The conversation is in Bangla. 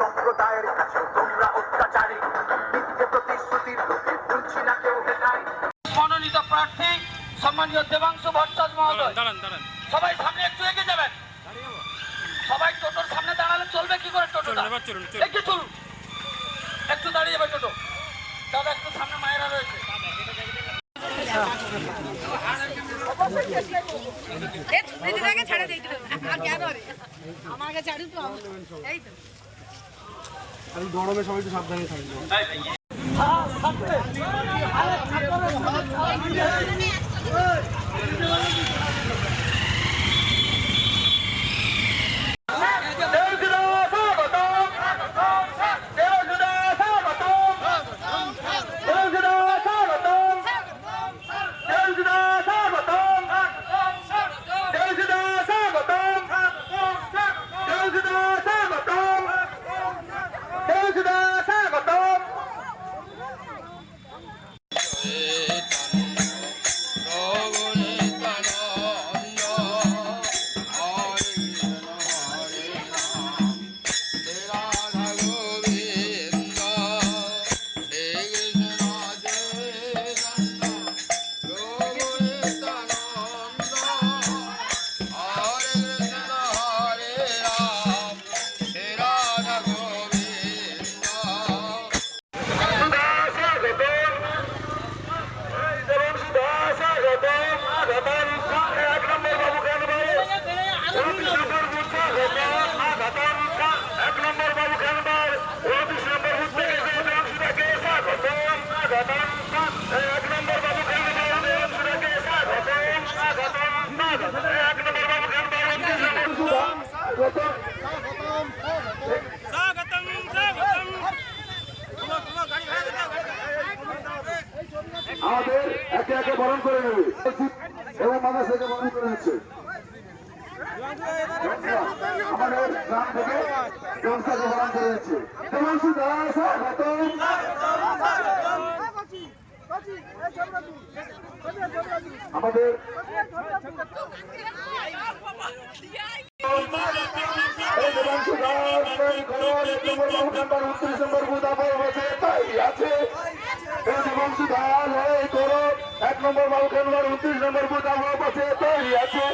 সম্প্রদায়ের কাছে তোমরা অত্যাচারী মিথ্যে প্রতিশ্রুতির লোকে ভুলছি না কেউ হেটাই মনোনীত প্রার্থী সম্মানীয় দেবাংশু ভট্টাচার্য মহোদয়। সবাই সামনে একটু এগিয়ে যাবেন। সবাই টোটোর সামনে দাঁড়ালে চলবে কি করে টোটোটা? চলুন, চলুন, যাবে টোটো দাদা একটু সামনে মায়েরা রয়েছে। গরমে সবাই একটু সাবধানে থাকব। ください আমাদের একে একে বরণ করে নেবে। এবং মানুষ একে বরণ করে নিচ্ছে। আমাদের গ্রাম থেকে জনসাকে বরণ করে নিচ্ছে। দেবাংশু দাস আমাদের এক নম্বর বাবুখানবার উনত্রিশ নম্বর বুথ বসে তাই আছে